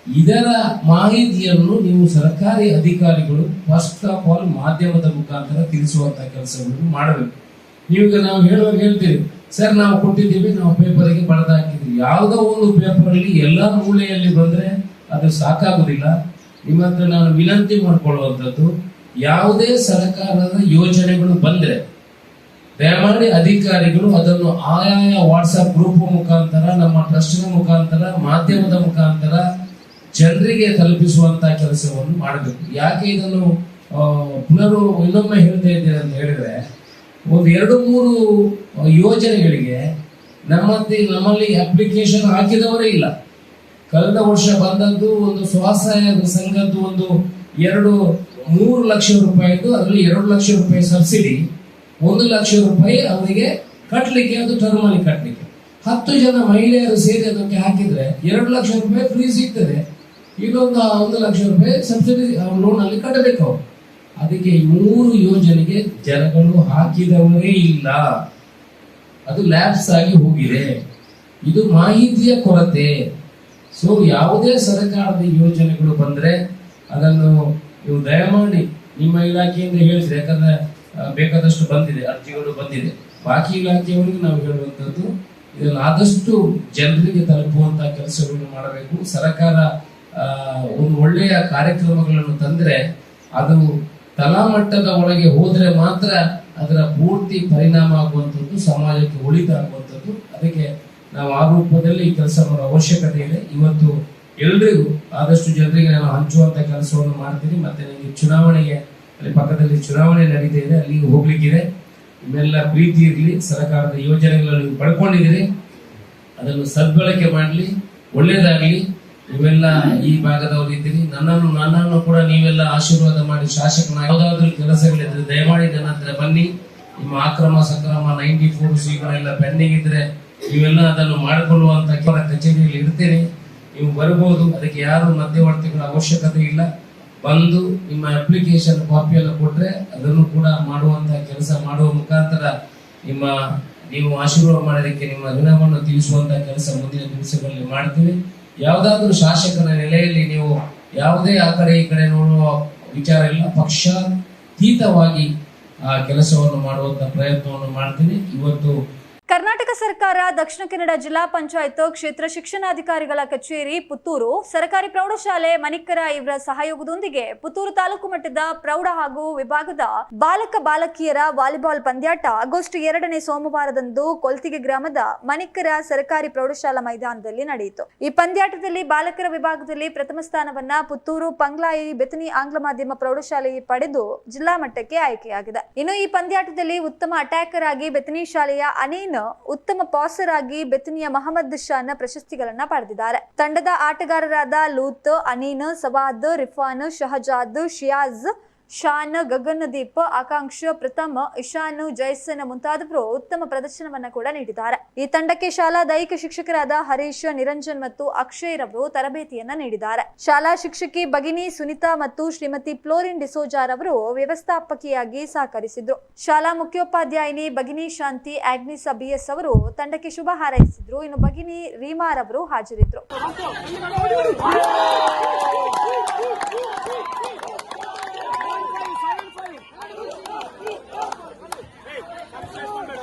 ಇದರ ಮಾಹಿತಿಯನ್ನು ನೀವು ಸರ್ಕಾರಿ ಅಧಿಕಾರಿಗಳು ಫಸ್ಟ್ ಆಫ್ ಆಲ್ ಮಾಧ್ಯಮದ ಮುಖಾಂತರ ತಿಳಿಸುವಂತ ಕೆಲಸಗಳನ್ನು ಮಾಡಬೇಕು. ನೀವೀಗ ನಾವು ಹೇಳುವಾಗ ಹೇಳ್ತೀವಿ ಸರ್ ನಾವು ಕೊಟ್ಟಿದ್ದೀವಿ, ನಾವು ಪೇಪರ್ಗೆ ಬರೆದು ಹಾಕಿದ್ದೀವಿ. ಯಾವುದೋ ಒಂದು ಪೇಪರ್ ಅಲ್ಲಿ ಎಲ್ಲಾ ಮೂಲೆಯಲ್ಲಿ ಬಂದ್ರೆ ಅದು ಸಾಕಾಗುದಿಲ್ಲ. ನಿಮ್ಮ ಹತ್ರ ನಾನು ವಿನಂತಿ ಮಾಡ್ಕೊಳ್ಳುವಂಥದ್ದು ಯಾವುದೇ ಸರ್ಕಾರದ ಯೋಜನೆಗಳು ಬಂದ್ರೆ ದಯಮಾಡಿ ಅಧಿಕಾರಿಗಳು ಅದನ್ನು ಆಯಾಯ ವಾಟ್ಸಪ್ ಗ್ರೂಪ್ ಮುಖಾಂತರ, ನಮ್ಮ ಟ್ರಸ್ಟಿನ ಮುಖಾಂತರ, ಮಾಧ್ಯಮದ ಮುಖಾಂತರ ಜನರಿಗೆ ತಲುಪಿಸುವಂತ ಕೆಲಸವನ್ನು ಮಾಡಬೇಕು. ಯಾಕೆ ಇದನ್ನು ಪುನರು ಇನ್ನೊಮ್ಮೆ ಹೇಳ್ತಾ ಇದ್ದೇನೆ ಅಂತ ಹೇಳಿದ್ರೆ, ಒಂದು ಎರಡು ಮೂರು ಯೋಜನೆಗಳಿಗೆ ನಮ್ಮಲ್ಲಿ ನಮ್ಮಲ್ಲಿ ಅಪ್ಲಿಕೇಶನ್ ಹಾಕಿದವರೇ ಇಲ್ಲ. ಕಳೆದ ವರ್ಷ ಬಂದದ್ದು ಒಂದು ಸ್ವಸಹಾಯ ಸಂಘದ್ದು ಒಂದು ಎರಡು ಮೂರು ಲಕ್ಷ ರೂಪಾಯಿದು ಅದರಲ್ಲಿ ಎರಡು ಲಕ್ಷ ರೂಪಾಯಿ ಸಬ್ಸಿಡಿ, ಒಂದು ಲಕ್ಷ ರೂಪಾಯಿ ಅವರಿಗೆ ಕಟ್ಟಲಿಕ್ಕೆ ಅದು ಟರ್ಮಲ್ಲಿ ಕಟ್ಟಲಿಕ್ಕೆ ಹತ್ತು ಜನ ಮಹಿಳೆಯರು ಸೇರಿ ಅದಕ್ಕೆ ಹಾಕಿದ್ರೆ ಎರಡು ಲಕ್ಷ ರೂಪಾಯಿ ಫ್ರೀ ಸಿಗ್ತದೆ. ಇನ್ನೊಂದು ಒಂದು ಲಕ್ಷ ರೂಪಾಯಿ ಸಬ್ಸಿಡಿ ಲೋನ್ ಅಲ್ಲಿ ಕಟ್ಟಬೇಕು ಅದಕ್ಕೆ ಮೂರು ಯೋಜನೆಗೆ ಜನಗಳು ಹಾಕಿದವರೇ ಇಲ್ಲ. ಅದು ಲ್ಯಾಬ್ಸ್ ಆಗಿ ಹೋಗಿದೆ. ಇದು ಮಾಹಿತಿಯ ಕೊರತೆ. ಸೊ ಯಾವುದೇ ಸರ್ಕಾರದ ಯೋಜನೆಗಳು ಬಂದ್ರೆ ಅದನ್ನು ನೀವು ದಯಮಾಡಿ ನಿಮ್ಮ ಇಲಾಖೆಯಿಂದ ಹೇಳಿದ್ರೆ, ಯಾಕಂದ್ರೆ ಬೇಕಾದಷ್ಟು ಬಂದಿದೆ, ಅರ್ಜಿಗಳು ಬಂದಿದೆ. ಬಾಕಿ ಇಲಾಖೆಯವರಿಗೆ ನಾವು ಹೇಳುವಂತದ್ದು ಇದನ್ನು ಆದಷ್ಟು ಜನರಿಗೆ ತಲುಪುವಂತ ಕೆಲಸಗಳನ್ನು ಮಾಡಬೇಕು. ಸರ್ಕಾರ ಒಂದು ಒಳ್ಳೆಯ ಕಾರ್ಯಕ್ರಮಗಳನ್ನು ತಂದ್ರೆ, ಅದು ತಲಾಮಟ್ಟದ ಒಳಗೆ ಹೋದ್ರೆ ಮಾತ್ರ ಅದರ ಪೂರ್ತಿ ಪರಿಣಾಮ ಆಗುವಂಥದ್ದು, ಸಮಾಜಕ್ಕೆ ಒಳಿತಾಗುವಂಥದ್ದು ಅದಕ್ಕೆ ನಾವು ಆ ರೂಪದಲ್ಲಿ ಕೆಲಸ ಮಾಡೋ ಅವಶ್ಯಕತೆ ಇದೆ. ಇವತ್ತು ಎಲ್ರಿಗೂ ಆದಷ್ಟು ಜನರಿಗೆ ನಾನು ಹಂಚುವಂತ ಕೆಲಸವನ್ನು ಮಾಡ್ತೀನಿ. ಮತ್ತೆ ನನಗೆ ಚುನಾವಣೆಗೆ, ಅಲ್ಲಿ ಪಕ್ಕದಲ್ಲಿ ಚುನಾವಣೆ ನಡೀತಾ ಇದೆ ಅಲ್ಲಿಗೆ ಹೋಗ್ಲಿಕ್ಕಿದೆ. ಇವೆಲ್ಲ ಪ್ರೀತಿ ಇರಲಿ, ಸರ್ಕಾರದ ಯೋಜನೆಗಳನ್ನು ಪಡ್ಕೊಂಡಿದ್ದೀರಿ. ಅದನ್ನು ಸದ್ಬಳಕೆ ಮಾಡಲಿ, ಒಳ್ಳೇದಾಗ್ಲಿ. ನೀವೆಲ್ಲ ಈ ಭಾಗದವರು ಇದ್ದೀರಿ. ನನ್ನನ್ನು ನನ್ನನ್ನು ಕೂಡ ನೀವೆಲ್ಲ ಆಶೀರ್ವಾದ ಮಾಡಿ ಶಾಸಕನ ಯಾವುದಾದ್ರೂ ಕೆಲಸಗಳಿದ್ರೆ ದಯಮಾಡಿ ನನ್ನ ಹತ್ರ ಬನ್ನಿ. ನಿಮ್ಮ ಆಕ್ರಮ ಸಕ್ರಮ ನೈಂಟಿ ಫೋರ್ ಸಿಗಳೆಲ್ಲ ಪೆಂಡಿಂಗ್ ಇದ್ರೆ ನೀವೆಲ್ಲ ಅದನ್ನು ಮಾಡಿಕೊಳ್ಳುವಂತ ಕಚೇರಿಯಲ್ಲಿ ಇರ್ತೇನೆ. ನೀವು ಬರ್ಬೋದು ಅದಕ್ಕೆ ಯಾರು ಮಧ್ಯವರ್ತಿಗಳ ಅವಶ್ಯಕತೆ ಇಲ್ಲ. ಬಂದು ನಿಮ್ಮ ಅಪ್ಲಿಕೇಶನ್ ಕಾಪಿಯನ್ನು ಕೊಟ್ಟರೆ ಅದನ್ನು ಕೂಡ ಮಾಡುವಂತ ಕೆಲಸ ಮಾಡುವ ಮುಖಾಂತರ ನಿಮ್ಮ, ನೀವು ಆಶೀರ್ವಾದ ಮಾಡೋದಕ್ಕೆ ನಿಮ್ಮ ಋಣವನ್ನು ತಿಳಿಸುವಂಥ ಕೆಲಸ ಮುಂದಿನ ದಿವಸಗಳಲ್ಲಿ ಮಾಡ್ತೀವಿ. ಯಾವುದಾದ್ರೂ ಶಾಸಕನ ನೆಲೆಯಲ್ಲಿ ನೀವು ಯಾವುದೇ ಆ ಕಡೆ ಈ ಕಡೆ ನೋಡುವ ವಿಚಾರ ಇಲ್ಲ. ಪಕ್ಷಾತೀತವಾಗಿ ಆ ಕೆಲಸವನ್ನು ಮಾಡುವಂತ ಪ್ರಯತ್ನವನ್ನು ಮಾಡ್ತೀನಿ ಇವತ್ತು ಕರ್ನಾಟಕ ಸರ್ಕಾರ, ದಕ್ಷಿಣ ಕನ್ನಡ ಜಿಲ್ಲಾ ಪಂಚಾಯತ್, ಕ್ಷೇತ್ರ ಶಿಕ್ಷಣಾಧಿಕಾರಿಗಳ ಕಚೇರಿ, ಪುತ್ತೂರು. ಸರ್ಕಾರಿ ಪ್ರೌಢಶಾಲೆ ಮನಿಕ್ಕರ ಇವರ ಸಹಯೋಗದೊಂದಿಗೆ ಪುತ್ತೂರು ತಾಲೂಕು ಮಟ್ಟದ ಪ್ರೌಢ ಹಾಗೂ ವಿಭಾಗದ ಬಾಲಕ ಬಾಲಕಿಯರ ವಾಲಿಬಾಲ್ ಪಂದ್ಯಾಟ ಆಗಸ್ಟ್ ಎರಡನೇ ಸೋಮವಾರದಂದು ಕೊಲ್ತಿಗೆ ಗ್ರಾಮದ ಮನಿಕ್ಕರ ಸರ್ಕಾರಿ ಪ್ರೌಢಶಾಲಾ ಮೈದಾನದಲ್ಲಿ ನಡೆಯಿತು. ಈ ಪಂದ್ಯಾಟದಲ್ಲಿ ಬಾಲಕರ ವಿಭಾಗದಲ್ಲಿ ಪ್ರಥಮ ಸ್ಥಾನವನ್ನ ಪುತ್ತೂರು ಪಂಗ್ಲಾಯಿ ಬೆತನಿ ಆಂಗ್ಲ ಮಾಧ್ಯಮ ಪ್ರೌಢಶಾಲೆ ಪಡೆದು ಜಿಲ್ಲಾ ಮಟ್ಟಕ್ಕೆ ಆಯ್ಕೆಯಾಗಿದೆ. ಇನ್ನು ಈ ಪಂದ್ಯಾಟದಲ್ಲಿ ಉತ್ತಮ ಅಟ್ಯಾಕರ್ ಆಗಿ ಬೆತನಿ ಶಾಲೆಯ ಅನೀನ್ ಉತ್ತಮ ಪಾಸರ್ ಆಗಿ ಬೆತನಿಯ ಮಹಮ್ಮದ್ ಶಾನ್ ಪ್ರಶಸ್ತಿಗಳನ್ನ ಪಡೆದಿದ್ದಾರೆ. ತಂಡದ ಆಟಗಾರರಾದ ಲೂತ್, ಅನೀನ್, ಸವಾದ್, ರಿಫಾನ್, ಶಹಜಾದ್, ಶಿಯಾಜ್ ಶಾನ್ ಗಗನದೀಪ್, ಆಕಾಂಕ್ಷ ಪ್ರಥಮ್, ಇಶಾನ್ ಜಯಸನ್ ಮುಂತಾದವರು ಉತ್ತಮ ಪ್ರದರ್ಶನವನ್ನ ಕೂಡ ನೀಡಿದ್ದಾರೆ. ಈ ತಂಡಕ್ಕೆ ಶಾಲಾ ದೈಹಿಕ ಶಿಕ್ಷಕರಾದ ಹರೀಶ್, ನಿರಂಜನ್ ಮತ್ತು ಅಕ್ಷಯ್ ರವರು ತರಬೇತಿಯನ್ನ ನೀಡಿದ್ದಾರೆ. ಶಾಲಾ ಶಿಕ್ಷಕಿ ಭಗಿನಿ ಸುನಿತಾ ಮತ್ತು ಶ್ರೀಮತಿ ಫ್ಲೋರಿನ್ ಡಿಸೋಜಾರ್ ಅವರು ವ್ಯವಸ್ಥಾಪಕಿಯಾಗಿ ಸಹಕರಿಸಿದ್ರು. ಶಾಲಾ ಮುಖ್ಯೋಪಾಧ್ಯಾಯಿನಿ ಭಗಿನಿ ಶಾಂತಿ, ಆಗ್ನಿಸ್ ಬಿಎಸ್ ಅವರು ತಂಡಕ್ಕೆ ಶುಭ ಹಾರೈಸಿದ್ರು. ಇನ್ನು ಭಗಿನಿ ರೀಮಾ ರವರು ಹಾಜರಿದ್ರು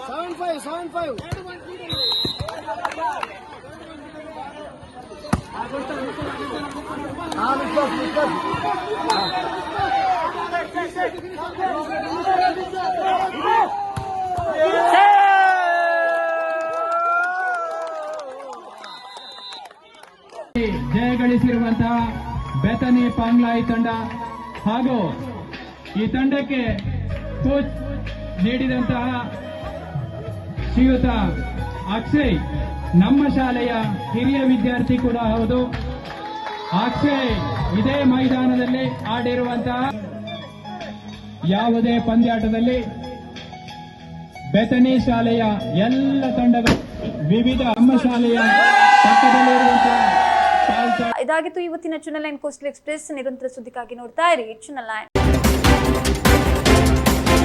Seven five, seven five. ಜಯಗಳಿಸಿರುವಂತಹ ಬೆತನಿ ಪಾಂಗ್ಲಾಯಿ ತಂಡ ಹಾಗೂ ಈ ತಂಡಕ್ಕೆ ಕೋಚ್ ನೀಡಿದಂತಹ ಶ್ರೀಯುತ ಅಕ್ಷಯ್, ನಮ್ಮ ಶಾಲೆಯ ಹಿರಿಯ ವಿದ್ಯಾರ್ಥಿ ಕೂಡ ಹೌದು. ಅಕ್ಷಯ್, ಇದೇ ಮೈದಾನದಲ್ಲಿ ಆಡಿರುವಂತಹ ಯಾವುದೇ ಪಂದ್ಯಾಟದಲ್ಲಿ ಬೆತನಿ ಶಾಲೆಯ ಎಲ್ಲ ತಂಡಗಳು, ವಿವಿಧ ನಮ್ಮ ಶಾಲೆಯ ಪಕ್ಕದಲ್ಲಿರುವಂತಹ ಇದಾಗಿತ್ತು ಇವತ್ತಿನ ಚುನಲ್ ಲೈನ್ ಕೋಸ್ಟಲ್ ಎಕ್ಸ್ಪ್ರೆಸ್. ನಿರಂತರ ಸುದ್ದಿಗಾಗಿ ನೋಡ್ತಾ ಇರಿ, ಚುನಲ್ ಲೈನ್